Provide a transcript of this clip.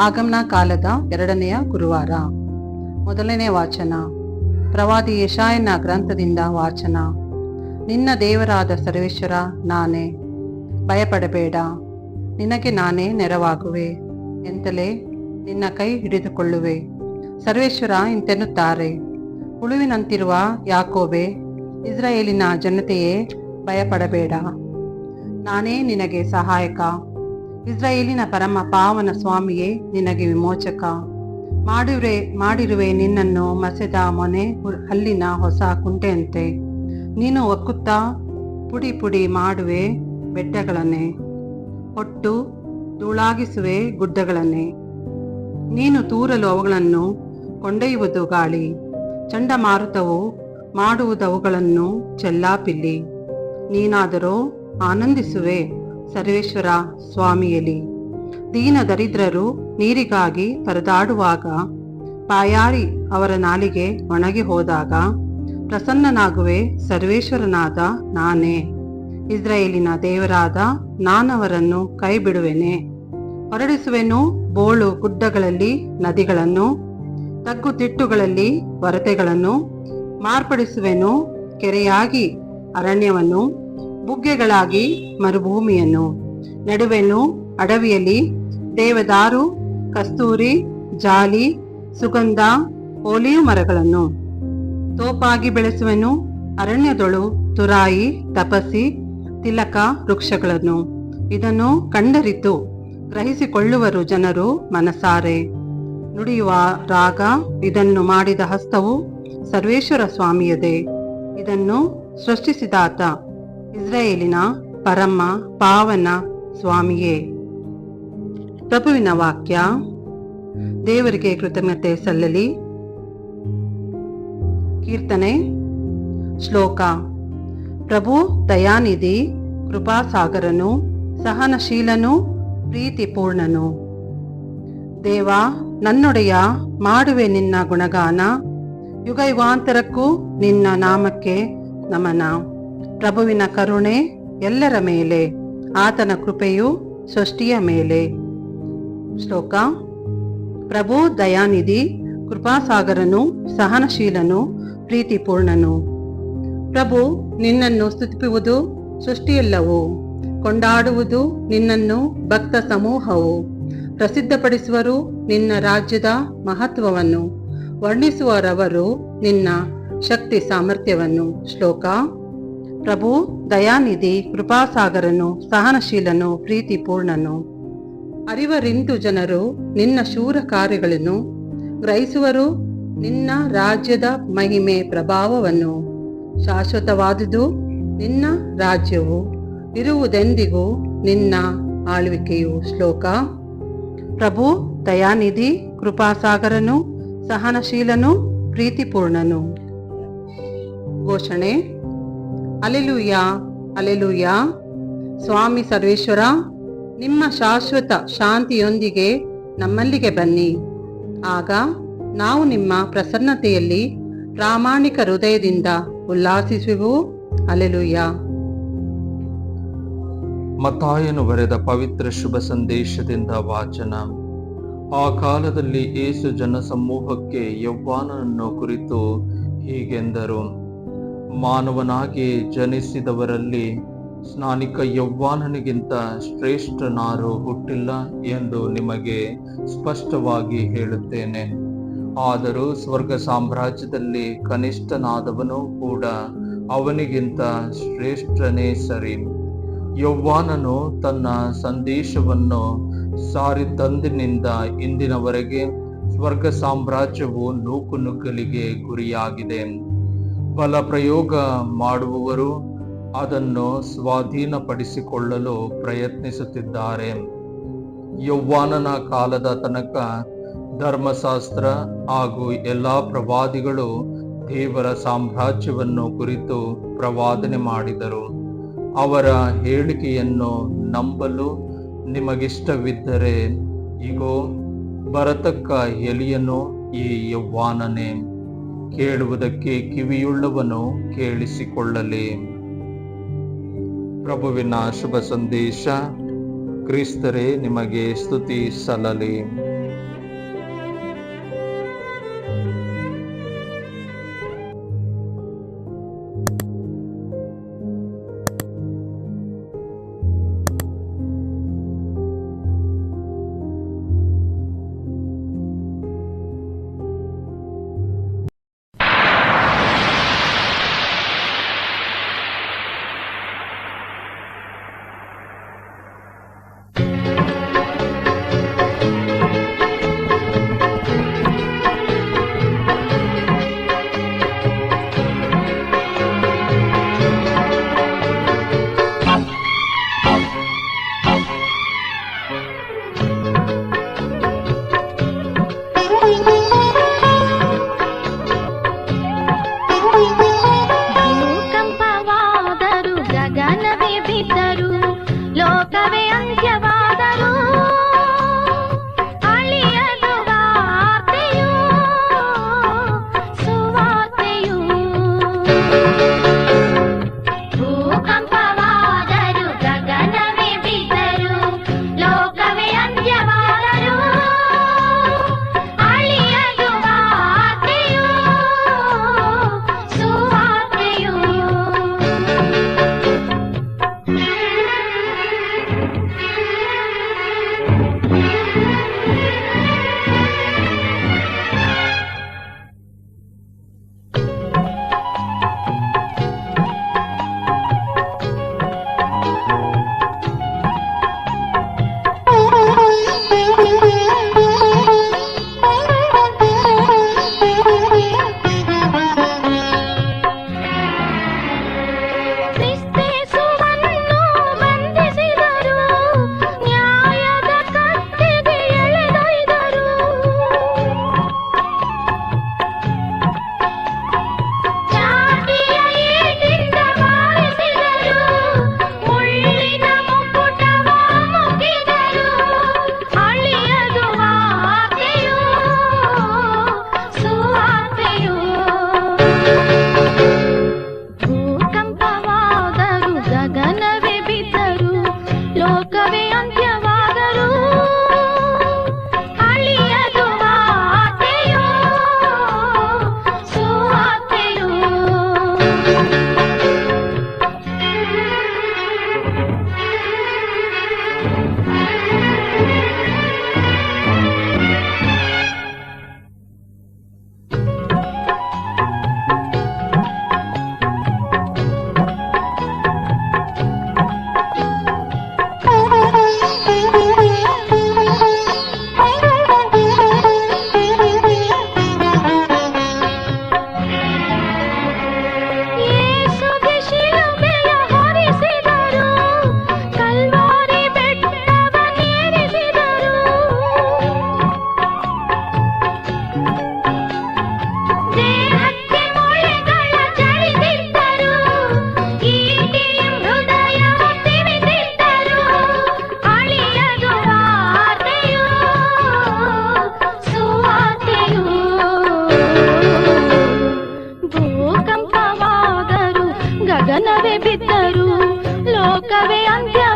ಆಗಮನ ಕಾಲದ ಎರಡನೆಯ ಗುರುವಾರ. ಮೊದಲನೇ ವಾಚನ. ಪ್ರವಾದಿ ಯಶಾಯನ ಗ್ರಂಥದಿಂದ ವಾಚನ. ನಿನ್ನ ದೇವರಾದ ಸರ್ವೇಶ್ವರ, ನಾನೇ. ಭಯಪಡಬೇಡ. ನಿನಗೆ ನಾನೇ ನೆರವಾಗುವೆ. ಎಂತಲೇ ನಿನ್ನ ಕೈ ಹಿಡಿದುಕೊಳ್ಳುವೆ. ಸರ್ವೇಶ್ವರ ಇಂತೆನ್ನುತ್ತಾರೆ. ಹುಳುವಿನಂತಿರುವ ಯಾಕೋಬೆ, ಇಸ್ರಾಯೇಲಿನ ಜನತೆಯೇ ಭಯಪಡಬೇಡ. ನಾನೇ ನಿನಗೆ ಸಹಾಯಕ. ಇಸ್ರಾಯೇಲಿನ ಪರಮ ಪಾವನ ಸ್ವಾಮಿಯೇ, ನಿನಗೆ ವಿಮೋಚಕ. ಮಾಡಿರುವೆ ಮಾಡಿರುವೆ ನಿನ್ನನ್ನು ಮಸೆದ ಮೊನೆ ಹಲ್ಲಿನ ಹೊಸ ಕುಂಟೆಯಂತೆ. ನೀನು ಒಕ್ಕುತ್ತಾ? ಪುಡಿ ಪುಡಿ ಮಾಡುವೆ ಬೆಟ್ಟಗಳನ್ನೇ. ಹೊಟ್ಟು ಧೂಳಾಗಿಸುವೆ ಗುಡ್ಡಗಳನ್ನೇ. ನೀನು ತೂರಲು ಅವುಗಳನ್ನು ಕೊಂಡೊಯ್ಯುವುದು ಗಾಳಿ. ಚಂಡಮಾರುತವು ಮಾಡುವುದವುಗಳನ್ನು ಚೆಲ್ಲಾಪಿಲ್ಲಿ. ನೀನಾದರೂ ಆನಂದಿಸುವೆ. ಸರ್ವೇಶ್ವರ ಸ್ವಾಮಿಯಲಿ. ದೀನ ದರಿದ್ರರು ನೀರಿಗಾಗಿ ಪರದಾಡುವಾಗ ಪಾಯಾರಿ ಅವರ ನಾಲಿಗೆ ಒಣಗಿ ಹೋದಾಗ, ಪ್ರಸನ್ನನಾಗುವೆ ಸರ್ವೇಶ್ವರನಾದ ನಾನೇ. ಇಸ್ರೇಲಿನ ದೇವರಾದ ನಾನವರನ್ನು ಕೈ ಬಿಡುವೆನೆ ಹೊರಡಿಸುವೆನು ಬೋಳು ಗುಡ್ಡಗಳಲ್ಲಿ ನದಿಗಳನ್ನು, ತಗ್ಗು ತಿಟ್ಟುಗಳಲ್ಲಿ ವರತೆಗಳನ್ನು ಮಾರ್ಪಡಿಸುವೆನು ಕೆರೆಯಾಗಿ ಅರಣ್ಯವನ್ನು ಬುಗ್ಗೆಗಳಾಗಿ ಮರುಭೂಮಿಯನ್ನು. ನಡುವೆನು ಅಡವಿಯಲ್ಲಿ ದೇವದಾರು, ಕಸ್ತೂರಿ, ಜಾಲಿ, ಸುಗಂಧ ಓಲಿಯು ಮರಗಳನ್ನು. ತೋಪಾಗಿ ಬೆಳೆಸುವೆನು ಅರಣ್ಯದೊಳು ತುರಾಯಿ, ತಪಸಿ, ತಿಲಕ ವೃಕ್ಷಗಳನ್ನು. ಇದನ್ನು ಕಂಡರಿತು, ಗ್ರಹಿಸಿಕೊಳ್ಳುವರು ಜನರು ಮನಸಾರೆ. ನುಡಿಯುವ ರಾಗ, ಇದನ್ನು ಮಾಡಿದ ಹಸ್ತವು ಸರ್ವೇಶ್ವರ ಸ್ವಾಮಿಯದೇ. ಇದನ್ನು ಸೃಷ್ಟಿಸಿದಾತ. ಇಸ್ರಾಯೇಲಿನ ಪರಮ ಪಾವನ ಸ್ವಾಮಿಯೇ. ಪ್ರಭುವಿನ ವಾಕ್ಯ, ದೇವರಿಗೆ ಕೃತಜ್ಞತೆ ಸಲ್ಲಲಿ. ಕೀರ್ತನೆ, ಶ್ಲೋಕ. ಪ್ರಭು, ದಯಾನಿಧಿ, ಕೃಪಾಸಾಗರನು, ಸಹನಶೀಲನು, ಪ್ರೀತಿಪೂರ್ಣನು. ದೇವ, ನನ್ನೊಡೆಯ ಮಾಡುವೆ ನಿನ್ನ ಗುಣಗಾನ ಯುಗ ಯುಗಾಂತರಕ್ಕೂ ನಿನ್ನ ನಾಮಕ್ಕೆ ನಮನ. ಪ್ರಭುವಿನ ಕರುಣೆ ಎಲ್ಲರ ಮೇಲೆ, ಆತನ ಕೃಪೆಯು ಸೃಷ್ಟಿಯ ಮೇಲೆ. ಶ್ಲೋಕ, ಪ್ರಭು ದಯಾನಿಧಿ, ಕೃಪಾಸಾಗರನು, ಸಹನಶೀಲನು, ಪ್ರೀತಿಪೂರ್ಣನು. ಪ್ರಭು, ನಿನ್ನನ್ನು ಸ್ತುತಿಪುವುದು ಸೃಷ್ಟಿಯೆಲ್ಲವೂ? ಕೊಂಡಾಡುವುದು ನಿನ್ನನ್ನು ಭಕ್ತ ಸಮೂಹವು? ಪ್ರಸಿದ್ಧಪಡಿಸುವರು ನಿನ್ನ ರಾಜ್ಯದ ಮಹತ್ವವನ್ನು. ವರ್ಣಿಸುವರವರು ನಿನ್ನ ಶಕ್ತಿ ಸಾಮರ್ಥ್ಯವನ್ನು. ಶ್ಲೋಕ ಪ್ರಭು, ದಯಾನಿಧಿ, ಕೃಪಾಸಾಗರನು, ಸಹನಶೀಲನು, ಪ್ರೀತಿಪೂರ್ಣನು. ಅರಿವರಿಂದು ಜನರು ನಿನ್ನ ಶೂರ ಕಾರ್ಯಗಳನ್ನು ಗ್ರಹಿಸುವರು. ನಿನ್ನ ರಾಜ್ಯದ ಮಹಿಮೆ ಪ್ರಭಾವವನ್ನು ಶಾಶ್ವತವಾದುದು. ನಿನ್ನ ರಾಜ್ಯವು ಇರುವುದೆಂದಿಗೂ ನಿನ್ನ ಆಳ್ವಿಕೆಯು ಶ್ಲೋಕ. ಪ್ರಭು, ದಯಾನಿಧಿ, ಕೃಪಾಸಾಗರನು, ಸಹನಶೀಲನು, ಪ್ರೀತಿಪೂರ್ಣನು. ಘೋಷಣೆ. Alleluia alleluia. ಸ್ವಾಮಿ ಸರ್ವೇಶ್ವರ, ನಿಮ್ಮ ಶಾಶ್ವತ ಶಾಂತಿಯೊಂದಿಗೆ ನಮ್ಮಲ್ಲಿಗೆ ಬನ್ನಿ. ಆಗ ನಾವು ನಿಮ್ಮ ಪ್ರಸನ್ನತೆಯಲ್ಲಿ ಪ್ರಾಮಾಣಿಕ ಹೃದಯದಿಂದ ಉಲ್ಲಾಸಿಸುವೆವು. ಅಲೆಲುಯ್ಯ. ಮತಾಯನು ಬರೆದ ಪವಿತ್ರ ಶುಭ ಸಂದೇಶದಿಂದ ವಾಚನ. ಆ ಕಾಲದಲ್ಲಿ ಏಸು ಜನಸಮೂಹಕ್ಕೆ ಯೌವ್ವಾನನನ್ನು ಕುರಿತು ಹೀಗೆಂದರು. ಮಾನವನಾಗಿ ಜನಿಸಿದವರಲ್ಲಿ ಸ್ನಾನಿಕ ಯೌವ್ವಾನನಿಗಿಂತ ಶ್ರೇಷ್ಠನಾರು ಹುಟ್ಟಿಲ್ಲ ಎಂದು ನಿಮಗೆ ಸ್ಪಷ್ಟವಾಗಿ ಹೇಳುತ್ತೇನೆ. ಆದರೂ ಸ್ವರ್ಗ ಸಾಮ್ರಾಜ್ಯದಲ್ಲಿ ಕನಿಷ್ಠನಾದವನು ಕೂಡ ಅವನಿಗಿಂತ ಶ್ರೇಷ್ಠನೇ ಸರಿ. ಯೌವ್ವಾನನು ತನ್ನ ಸಂದೇಶವನ್ನು ಸಾರಿದಂದಿನಿಂದ ಇಂದಿನವರೆಗೆ ಸ್ವರ್ಗ ಸಾಮ್ರಾಜ್ಯವು ನೂಕುನುಗ್ಗಲಿಗೆ ಗುರಿಯಾಗಿದೆ. ಬಲ ಪ್ರಯೋಗ ಮಾಡುವವರು ಅದನ್ನು ಸ್ವಾಧೀನಪಡಿಸಿಕೊಳ್ಳಲು ಪ್ರಯತ್ನಿಸುತ್ತಿದ್ದಾರೆ. ಯೌವಾನನ ಕಾಲದ ತನಕ ಧರ್ಮಶಾಸ್ತ್ರ ಹಾಗೂ ಎಲ್ಲ ಪ್ರವಾದಿಗಳು ದೇವರ ಸಾಮ್ರಾಜ್ಯವನ್ನು ಕುರಿತು ಪ್ರವಾದನೆ ಮಾಡಿದರು. ಅವರ ಹೇಳಿಕೆಯನ್ನು ನಂಬಲು ನಿಮಗಿಷ್ಟವಿದ್ದರೆ ಈಗೋ ಬರತಕ್ಕ ಎಲಿಯನು ಈ ಯೌವಾನನೇ ಕೇಳುವುದಕ್ಕೆ ಕಿವಿಯುಳ್ಳವನು ಕೇಳಿಸಿಕೊಳ್ಳಲಿ. ಪ್ರಭುವಿನ ಶುಭ ಸಂದೇಶ ಕ್ರಿಸ್ತರೇ ನಿಮಗೆ ಸ್ತುತಿ ಸಲ್ಲಲಿ. ಕ ಲೋಕವೇ ಅಂತ್ಯ